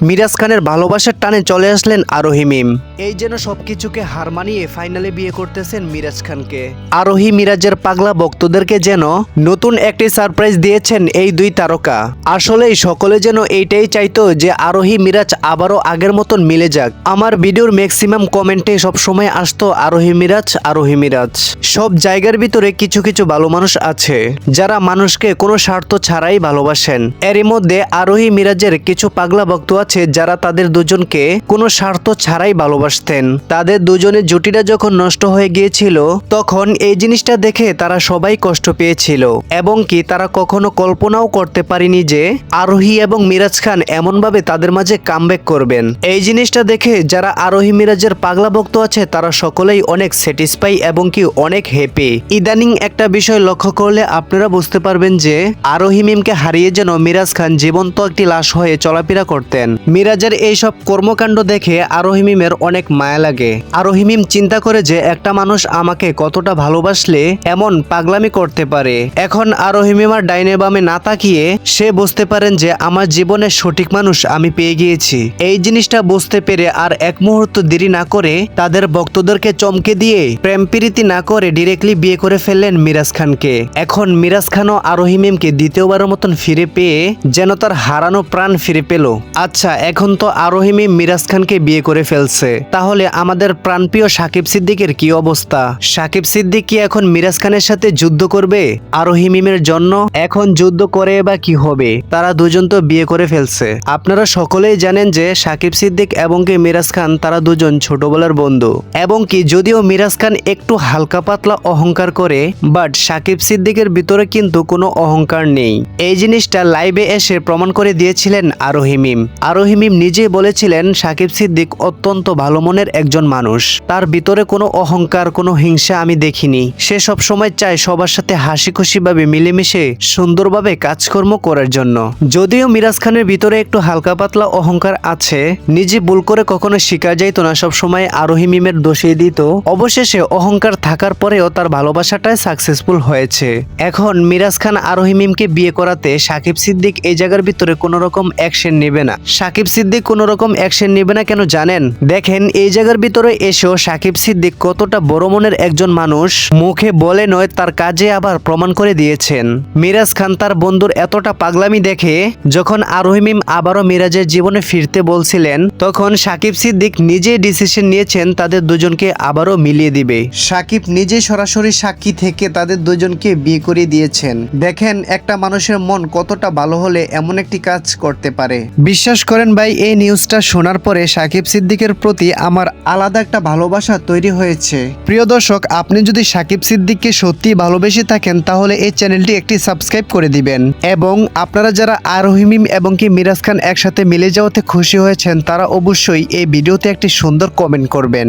মিরাজ খানের ভালোবাসার টানে চলে আসলেন আরোহি মিম। এই যেন সবকিছুকে হার মানিয়ে ফাইনালে বিয়ে করতেছেন মিরাজ খানকে। আরোহি মিরাজের পাগলা ভক্তদেরকে যেন নতুন একটি সারপ্রাইজ দিয়েছেন এই দুই তারকা। আসলেই সকলে যেন এইটাই চাইতো যে আরোহি মিরাজ আবারও আগের মতন মিলে যাক। আমার ভিডিওর ম্যাক্সিমাম কমেন্টে সবসময় আসতো আরোহি মিরাজ আরোহি মিরাজ। সব জায়গার ভিতরে কিছু কিছু ভালো মানুষ আছে, যারা মানুষকে কোনো স্বার্থ ছাড়াই ভালোবাসেন। এরই মধ্যে আরোহী মিরাজের কিছু পাগলা ভক্ত আছে যারা তাদের দুজনকে কোনো স্বার্থ ছাড়াই ভালোবাসতেন। তাদের দুজনের জুটিটা যখন নষ্ট হয়ে গিয়েছিল, তখন এই জিনিসটা দেখে তারা সবাই কষ্ট পেয়েছিল। এবং কি তারা কখনো কল্পনাও করতে পারেনি যে আরোহী এবং মিরাজ খান এমনভাবে তাদের মাঝে কামব্যাক করবেন। এই জিনিসটা দেখে যারা আরোহী মিরাজের পাগলা ভক্ত আছে, তারা সকলেই অনেক স্যাটিসফাই এবং কি অনেক হ্যাপি ইদানিং একটা বিষয় লক্ষ্য করলে আপনারা বুঝতে পারবেন যে আরোহী মিমকে হারিয়ে যেন মিরাজ খান জীবন্ত একটি লাশ হয়ে চলাফেরা করতেন। মিরাজের এইসব কর্মকাণ্ড দেখে আরোহিমিমের অনেক মায়া লাগে। আরোহিমিম চিন্তা করে যে একটা মানুষ আমাকে কতটা ভালোবাসলে এমন পাগলামি করতে পারে। এখন আরোহিমিমার ডাইনে বামে না তাকিয়ে সে বুঝতে পারেন যে আমার জীবনের সঠিক মানুষ আমি পেয়ে গিয়েছি। এই জিনিসটা বুঝতে পেরে আর এক মুহূর্ত দেরি না করে তাদের ভক্তদেরকে চমকে দিয়ে প্রেম প্রীতি না করে ডিরেক্টলি বিয়ে করে ফেললেন মিরাজ খানকে। এখন মিরাজ খানও আরোহিমিমকে দ্বিতীয়বারের মতন ফিরে পেয়ে যেন তার হারানো প্রাণ ফিরে পেল। আচ্ছা এখন তো আরোহী মিম মিরাজ খানকে বিয়ে করে ফেলছে। তাহলে আমাদের প্রাণপ্রিয় সাকিব সিদ্দিকের কি অবস্থা? সাকিব সিদ্দিক কি এখন মিরাজ খানের সাথে যুদ্ধ করবে? আরোহী মিমের জন্য এখন যুদ্ধ করে বা কি হবে? তারা দুজন তো বিয়ে করে ফেলছে। আপনারা সকলেই জানেন যে সাকিব সিদ্দিক এবং কি মিরাজ খান, তারা দুজন ছোটবেলার বন্ধু। এবং কি, যদিও মিরাজ খান একটু হালকা পাতলা অহংকার করে, বাট সাকিব সিদ্দিকের ভিতরে কিন্তু কোনো অহংকার নেই। এই জিনিসটা লাইভে এসে প্রমাণ করে দিয়েছিলেন আরোহী মিম। আরোহী মিম নিজেই বলেছিলেন, সাকিব সিদ্দিক অত্যন্ত ভালো মনের একজন মানুষ। তার ভিতরে কোনো অহংকার, কোনো হিংসা আমি দেখিনি। সে সব সময় চায় সবার সাথে হাসি খুশি ভাবে মিলেমিশে সুন্দরভাবে কাজকর্ম করার জন্য। যদিও মিরাজ খানের ভিতরে একটু হালকা পাতলা অহংকার আছে, নিজে ভুল করে কখনো শিকার যাইতো না, সব সময় আরোহী মিমের দোষে দিত। অবশেষে অহংকার থাকার পরেও তার ভালোবাসাটাই সাকসেসফুল হয়েছে। এখন মিরাজ খান আরোহী মিমকে বিয়ে করাতে সাকিব সিদ্দিক এই জায়গার ভিতরে কোনো রকম অ্যাকশন নেবে না। সাকিব সিদ্দিক কোনো রকম অ্যাকশন নেবে না কেন জানেন? দেখেন, এই জায়গার ভিতরে এসেও সাকিব সিদ্দিক কতটা বড় মনের একজন মানুষ, মুখে বলে নয়, তার কাজে আবার প্রমাণ করে দিয়েছেন। মিরাজ খান তার বন্ধুর এতটা পাগলামি দেখে, যখন আরোহী মিম আবারও মিরাজের জীবনে ফিরতে বলছিলেন, তখন সাকিব সিদ্দিক নিজেই ডিসিশন নিয়েছেন, তাদের দুজনকে আবারও মিলিয়ে দিবে। সাকিব নিজে সরাসরি সাক্ষী থেকে তাদের দুজনকে বিয়ে করে দিয়েছেন। দেখেন, একটা মানুষের মন কতটা ভালো হলে এমন একটি কাজ করতে পারে। বিশ্বাস করেন ভাই, এই নিউজটা শোনার পরে সাকিব সিদ্দিকের প্রতি আমার আলাদা একটা ভালোবাসা তৈরি হয়েছে। প্রিয় দর্শক, আপনি যদি সাকিব সিদ্দিককে সত্যি ভালোবেসে থাকেন, তাহলে এই চ্যানেলটি একটি সাবস্ক্রাইব করে দিবেন। এবং আপনারা যারা আরোহিমিম এবং কি মিরাজ খান একসাথে মিলে যাওয়াতে খুশি হয়েছেন, তারা অবশ্যই এই ভিডিওতে একটি সুন্দর কমেন্ট করবেন।